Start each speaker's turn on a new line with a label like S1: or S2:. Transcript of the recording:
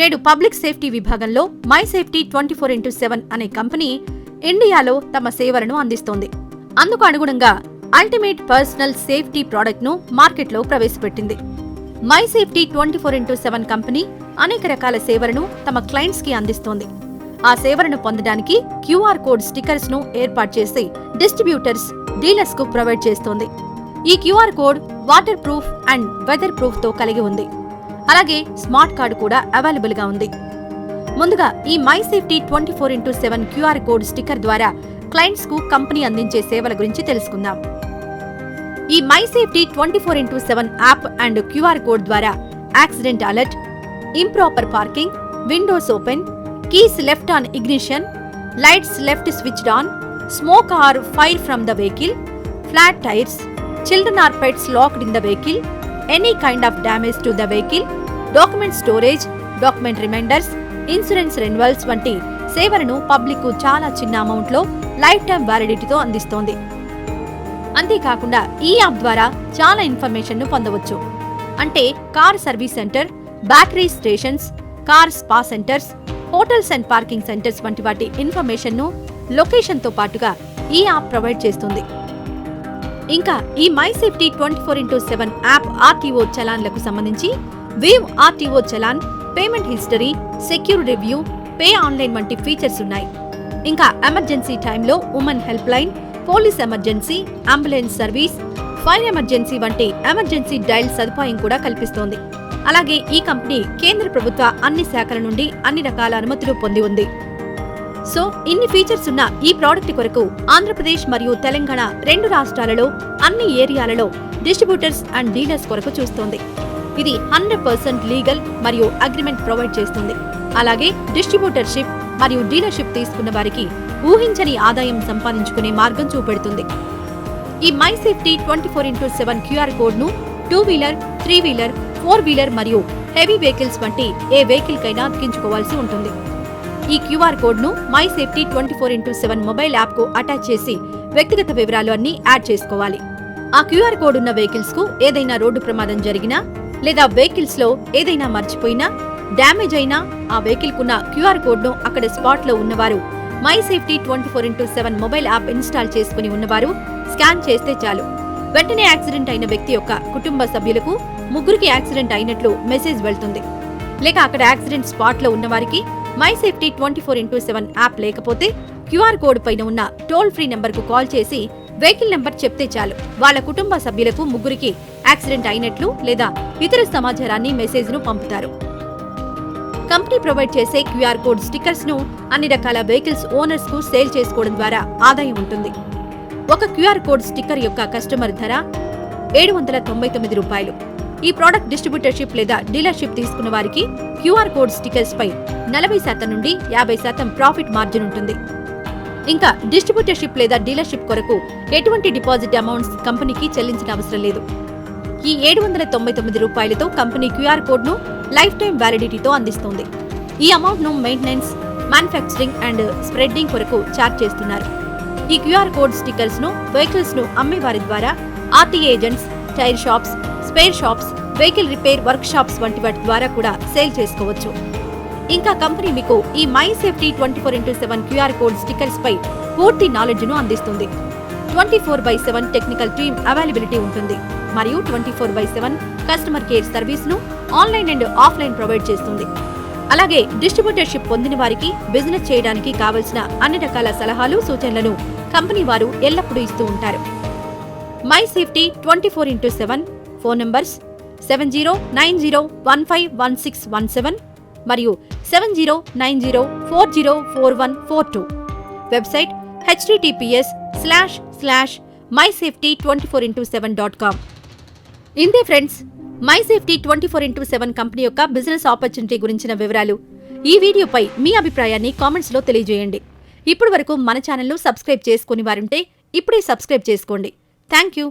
S1: నేడు public safety విభాగంలో my safety twenty four into seven అనే కంపెనీ ఇండియాలో తమ సేవలను అందిస్తోంది. అందుకు అనుగుణంగా అల్టిమేట్ పర్సనల్ సేఫ్టీ ప్రోడక్ట్ను మార్కెట్లో ప్రవేశపెట్టింది. My safety twenty four into seven company అనేక రకాల సేవలను తమ క్లయింట్స్కి అందిస్తోంది. ఆ సేవలను పొందడానికి క్యూఆర్ కోడ్ స్టిక్కర్స్ను ఏర్పాటు చేసి డిస్ట్రిబ్యూటర్స్ డీలర్స్కు ప్రొవైడ్ చేస్తోంది. ఈ QR code waterproof and weather ప్రూఫ్తో కలిగి ఉంది. అలాగే స్మార్ట్ కార్డు కూడా అవైలబుల్గా ఉంది. ముందుగా ఈ my safety twenty four into seven QR code sticker ద్వారా క్లయింట్స్కు కంపెనీ అందించే సేవల గురించి తెలుసుకుందాం. ఈ my safety twenty four into seven app and QR code ద్వారా accident alert improper parking windows open keys left on ignition lights left switched on smoke or fire from the vehicle flat tyres children or pets locked in the vehicle any kind of damage to the vehicle document storage document reminders insurance renewals వంటి సేవలను public చాలా చిన్న అమౌంట్లో life time వ్యాలిడిటీతో అందిస్తోంది. అంతేకాకుండా ఈ app ద్వారా చాలా ఇన్ఫర్మేషన్ను పొందవచ్చు. అంటే car service centre battery stations car spa centres hotels and parking centres వంటి వాటి ఇన్ఫర్మేషన్ను లొకేషన్తో పాటుగా ఈ యాప్ ప్రొవైడ్ చేస్తుంది. ఇంకా ఈ my safety twenty four into seven app RTO చలాన్లకు సంబంధించి wave RTO challan payment history secure review pay online వంటి features ఉన్నాయి. ఇంకా ఎమర్జెన్సీ టైంలో women help line police emergency ambulance service fire emergency వంటి ఎమర్జెన్సీ డైల్ సదుపాయం కూడా కల్పిస్తోంది. అలాగే ఈ కంపెనీ కేంద్ర ప్రభుత్వ అన్ని శాఖల నుండి అన్ని రకాల అనుమతులు పొంది ఉంది. సో ఇన్ని ఫీచర్స్ ఉన్న ఈ ప్రోడక్ట్ కొరకు ఆంధ్రప్రదేశ్ మరియు తెలంగాణ రెండు రాష్ట్రాలలో అన్ని ఏరియాలలో డిస్ట్రిబ్యూటర్స్ అండ్ డీలర్స్ కొరకు చూస్తోంది. ఇది హండ్రెడ్ పర్సెంట్ లీగల్ మరియు అగ్రిమెంట్ ప్రొవైడ్ చేస్తుంది. అలాగే డిస్ట్రిబ్యూటర్షిప్ మరియు డీలర్షిప్ తీసుకున్న వారికి ఊహించని ఆదాయం సంపాదించుకునే మార్గం చూపెడుతుంది. ఈ my safety twenty four into seven QR కోడ్ను two wheeler three wheeler four wheeler మరియు హెవీ వెహికల్స్ వంటి ఏ వెహికల్ కైనా అతికించుకోవాల్సి ఉంటుంది. ఈ క్యూఆర్ కోడ్ను my safety twenty four into seven mobile యాప్కు అటాచ్ చేసి వ్యక్తిగత వివరాలు అన్ని యాడ్ చేసుకోవాలి. ఆ క్యూఆర్ కోడ్ ఉన్న వెహికల్స్కు ఏదైనా రోడ్డు ప్రమాదం జరిగినా లేదా వెహికల్స్లో ఏదైనా మర్చిపోయినా డ్యామేజ్ అయినా ఆ వెహికల్ కున్న క్యూఆర్ కోడ్ను అక్కడ స్పాట్లో ఉన్నవారు. My safety twenty four into seven mobile app install చేసుకుని ఉన్నవారు స్కాన్ చేస్తే చాలు. వెంటనే యాక్సిడెంట్ అయిన వ్యక్తి యొక్క కుటుంబ సభ్యులకు ముగ్గురికి యాక్సిడెంట్ అయినట్లు మెసేజ్ వెళ్తుంది. లేక అక్కడ యాక్సిడెంట్ స్పాట్లో ఉన్నవారికి my safety twenty four into seven app లేకపోతే క్యూఆర్ కోడ్ పైన ఉన్న టోల్ ఫ్రీ నెంబర్కు కాల్ చేసి వెహికల్ నెంబర్ చెప్తే చాలు. వాళ్ళ కుటుంబ సభ్యులకు ముగ్గురికి యాక్సిడెంట్ అయినట్లు లేదా ఇతర సమాచారాన్ని మెసేజ్ను పంపుతారు. కంపెనీ ప్రొవైడ్ చేసే క్యూఆర్ కోడ్ స్టిక్కర్స్ను అన్ని రకాల వెహికల్స్ ఓనర్స్కు సేల్ చేసుకోవడం ద్వారా ఆదాయం ఉంటుంది. ఒక క్యూఆర్ కోడ్ స్టిక్కర్ యొక్క కస్టమర్ ధర ఏడు వందల తొంభై తొమ్మిది రూపాయలు. ఈ ప్రోడక్ట్ డిస్ట్రిబ్యూటర్షిప్ లేదా డీలర్షిప్ తీసుకున్న వారికి క్యూఆర్ కోడ్ స్టిక్కర్స్ పై నలభై శాతం నుండి యాభై శాతం ప్రాఫిట్ మార్జిన్ ఉంటుంది. ఇంకా డిస్ట్రిబ్యూటర్షిప్ లేదా డీలర్షిప్ కొరకు ఎటువంటి డిపాజిట్ అమౌంట్స్ కంపెనీకి చెల్లించిన అవసరం లేదు. ఈ ఏడు వందల తొంభై తొమ్మిది రూపాయలతో కంపెనీ క్యూఆర్ కోడ్ను లైఫ్ టైం వ్యాలిడిటీతో అందిస్తుంది. ఈ అమౌంట్ను మెయింటెనెన్స్ మ్యానుఫ్యాక్చరింగ్ అండ్ స్ప్రెడ్డింగ్ కొరకు ఛార్జ్ చేస్తున్నారు. ఈ క్యూఆర్ కోడ్ స్టిక్కర్స్ను వెహికల్స్ను అమ్మే వారి ద్వారా RTA agents tyre shops spare shops vehicle repair workshops వంటి వాటి ద్వారా కూడా సేల్ చేసుకోవచ్చు. ఇంకా కంపెనీ మీకు ఈ my safety twenty four into seven QR code stickers పై పూర్తి నాలెడ్జ్ను అందిస్తుంది. Twenty four by seven technical team availability ఉంటుంది. మరియు twenty four by seven customer care సర్వీస్ను online and offline provide చేస్తుంది. అలాగే డిస్ట్రిబ్యూటర్షిప్ పొందిన వారికి బిజినెస్ చేయడానికి కావలసిన అన్ని రకాల సలహాలు సూచనలను కంపెనీ వారు ఎల్లప్పుడూ ఇస్తూ ఉంటారు. My safety twenty four into seven phone numbers seven zero nine zero one five one six one seven మరియు seven zero nine zero four zero four one four two. Website HDTPS slash slash my safety twenty four into seven dot com ఇంతే friends my safety twenty four into seven company యొక్క business opportunity గురించిన వివరాలు. ఈ వీడియోపై మీ అభిప్రాయాన్ని కామెంట్స్లో తెలియజేయండి. ఇప్పటి వరకు మన ఛానల్ను సబ్స్క్రైబ్ చేసుకుని వారుంటే ఇప్పుడే సబ్స్క్రైబ్ చేసుకోండి. Thank you